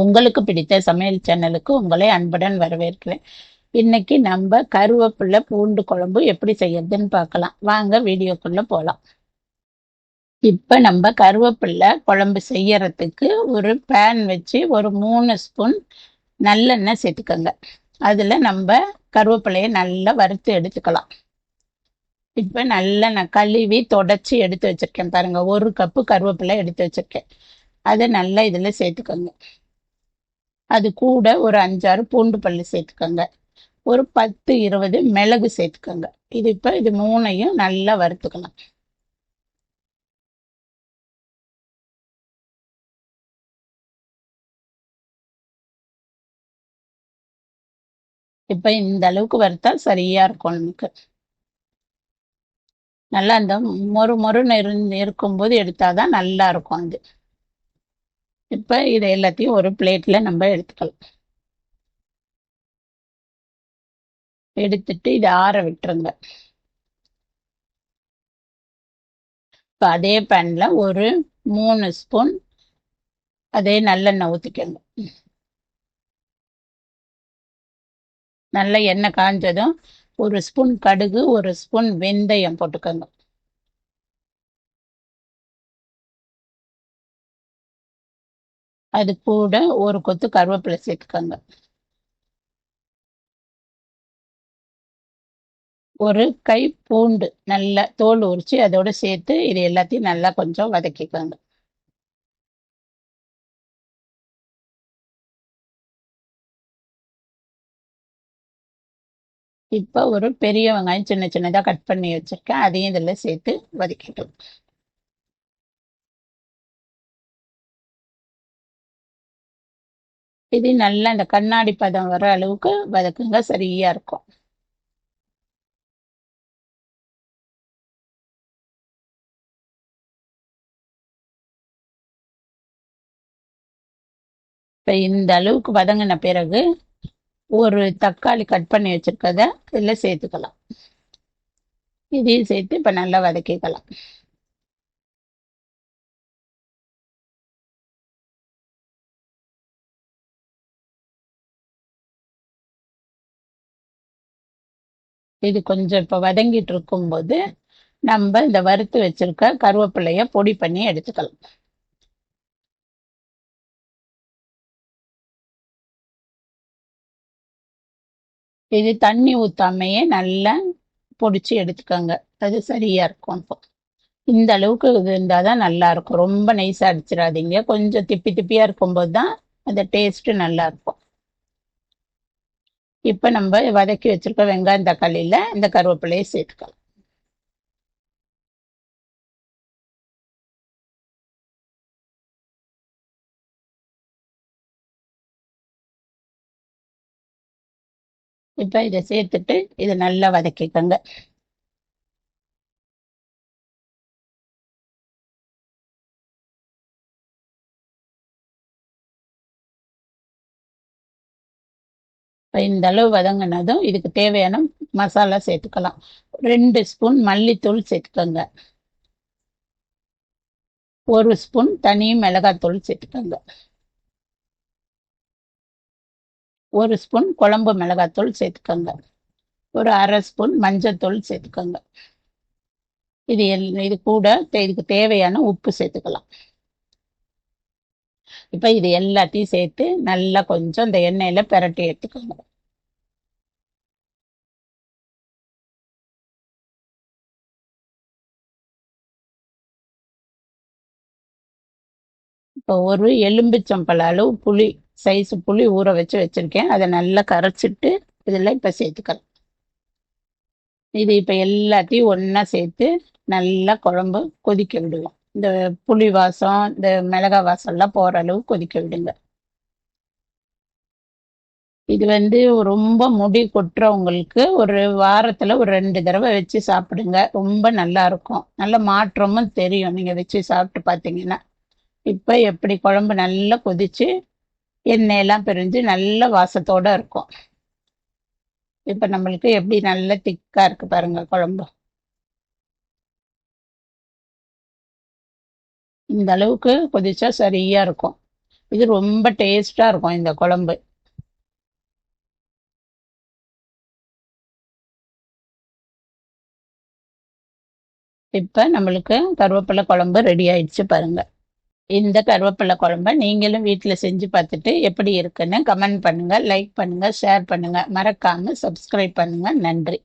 உங்களுக்கு பிடித்த சமையல் சேனலுக்கு உங்களை அன்புடன் வரவேற்கிறேன். இன்னைக்கு நம்ம கருவேப்பிள்ளை பூண்டு குழம்பு எப்படி செய்யறதுன்னு பார்க்கலாம். வாங்க வீடியோக்குள்ள போகலாம் இப்போ நம்ம கருவேப்பிள்ளை குழம்பு செய்யறதுக்கு ஒரு பேன் வச்சு ஒரு மூணு ஸ்பூன் நல்லெண்ணெய் சேர்த்துக்கோங்க. அதில் நம்ம கருவேப்பிலையை நல்லா வறுத்து எடுத்துக்கலாம். இப்போ நல்லா நான் கழுவி தொடச்சி எடுத்து வச்சிருக்கேன் பாருங்க. ஒரு கப்பு கருவேப்பிலை எடுத்து வச்சிருக்கேன். அதை நல்லா இதில் சேர்த்துக்கோங்க. அது கூட ஒரு அஞ்சாறு பூண்டு பல்லு சேர்த்துக்கோங்க. ஒரு பத்து இருபது மிளகு சேர்த்துக்கோங்க. இது இப்போ இது மூணையும் நல்லா வறுத்துக்கலாம் இப்போ இந்த அளவுக்கு வறுத்தா சரியா இருக்கும் நமக்கு. நல்லா அந்த மொறு மொறுன்னு இருந்து இருக்கும்போது எடுத்தாதான் நல்லா இருக்கும் அது. இப்போ இதை எல்லாத்தையும் ஒரு பிளேட்ல நம்ம எடுத்துக்கலாம். எடுத்துட்டு இதை ஆற விட்டுருங்க. இப்போ அதே பேனில் ஒரு மூணு ஸ்பூன் அதே நல்லெண்ணெய் ஊற்றிக்கோங்க நல்ல எண்ணெய் காஞ்சதும் ஒரு ஸ்பூன் கடுகு ஒரு ஸ்பூன் வெந்தயம் போட்டுக்கோங்க. அது கூட ஒரு கொத்து கருவேப்பிலை சேர்த்துக்கோங்க. ஒரு கை பூண்டு நல்லா தோல் உரிச்சு அதோட சேர்த்து இது எல்லாத்தையும் நல்லா கொஞ்சம் வதக்கிக்கோங்க. இப்போ ஒரு பெரிய வெங்காயம் சின்ன சின்னதாக கட் பண்ணி வச்சிருக்கேன். அதையும் இதில் சேர்த்து வதக்கிட்டோம். இது நல்லா இந்த கண்ணாடி பதம் வர அளவுக்கு வதக்குங்க சரியா இருக்கும். இப்போ இந்த அளவுக்கு வதங்கின பிறகு ஒரு தக்காளி கட் பண்ணி வச்சிருக்கத இதில் சேர்த்துக்கலாம். இதையும் சேர்த்து இப்போ நல்லா வதக்கிக்கலாம். இது கொஞ்சம் இப்போ வதங்கிட்டு இருக்கும்போது நம்ம இந்த வறுத்து வச்சிருக்க கருவேப்பிலைய பொடி பண்ணி எடுத்துக்கலாம். இது தண்ணி ஊத்தாமையே நல்லா பொடிச்சு எடுத்துக்கோங்க. அது சரியா இருக்கும் இப்போ. இந்த அளவுக்கு இது இருந்தால் தான் நல்லா இருக்கும். ரொம்ப நைஸாக அடிச்சிடாதீங்க. கொஞ்சம் திப்பி திப்பியாக இருக்கும்போது தான் அந்த டேஸ்ட்டு நல்லா இருக்கும். இப்போ நம்ம வதக்கி வச்சிருக்க வெங்காயம் தக்காளியில் இந்த கருவேப்பிலையை சேர்த்துக்கலாம். இப்போ இதை சேர்த்துட்டு இதை நல்லா வதக்கிக்கோங்க. இந்த அளவு வதங்கினதும் இதுக்கு தேவையான மசாலா சேர்த்துக்கலாம். ரெண்டு ஸ்பூன் மல்லித்தூள் சேர்த்துக்கோங்க. ஒரு ஸ்பூன் தனி மிளகாத்தூள் சேர்த்துக்கோங்க. ஒரு ஸ்பூன் குழம்பு மிளகாத்தூள் சேர்த்துக்கோங்க. ஒரு அரை ஸ்பூன் மஞ்சத்தூள் சேர்த்துக்கோங்க. இது இது கூட இதுக்கு தேவையான உப்பு சேர்த்துக்கலாம். இப்போ இது எல்லாத்தையும் சேர்த்து நல்லா கொஞ்சம் இந்த எண்ணெயில் பிரட்டி எடுத்துக்கோங்க. இப்போ ஒரு எலும்பிச்சம்பழ அளவு புளி சைஸ் புளி ஊற வச்சு வச்சுருக்கேன். அதை நல்லா கரைச்சிட்டு இதில் இப்போ சேர்த்துக்கலாம். இது இப்போ எல்லாத்தையும் ஒன்றா சேர்த்து நல்லா குழம்பு கொதிக்க விடுவோம். இந்த புளி வாசம் இந்த மிளகா வாசம்லாம் போகிற அளவு கொதிக்க விடுங்க. இது வந்து ரொம்ப முடி கொட்டுறவங்களுக்கு ஒரு வாரத்தில் ஒரு ரெண்டு தடவை வச்சு சாப்பிடுங்க. ரொம்ப நல்லா இருக்கும். நல்ல மாற்றமும் தெரியும். நீங்கள் வச்சு சாப்பிட்டு பார்த்தீங்கன்னா இப்போ எப்படி குழம்பு நல்லா கொதிச்சு எண்ணெயெல்லாம் பிரிஞ்சு நல்ல வாசத்தோட இருக்கும். இப்போ நம்மளுக்கு எப்படி நல்ல திக்கா இருக்கு பாருங்க குழம்பு. இந்த அளவுக்கு கொதிச்சா சரியா இருக்கும். இது ரொம்ப டேஸ்டா இருக்கும் இந்த குழம்பு. இப்போ நம்மளுக்கு கருவேப்பிலை குழம்பு ரெடி ஆயிடுச்சு பாருங்க. இந்த கருவேப்பிலை குழம்ப நீங்களும் வீட்டில் செஞ்சு பார்த்துட்டு எப்படி இருக்குன்னு கமெண்ட் பண்ணுங்கள் லைக் பண்ணுங்கள் ஷேர் பண்ணுங்கள் மறக்காமல் சப்ஸ்கிரைப் பண்ணுங்கள் நன்றி.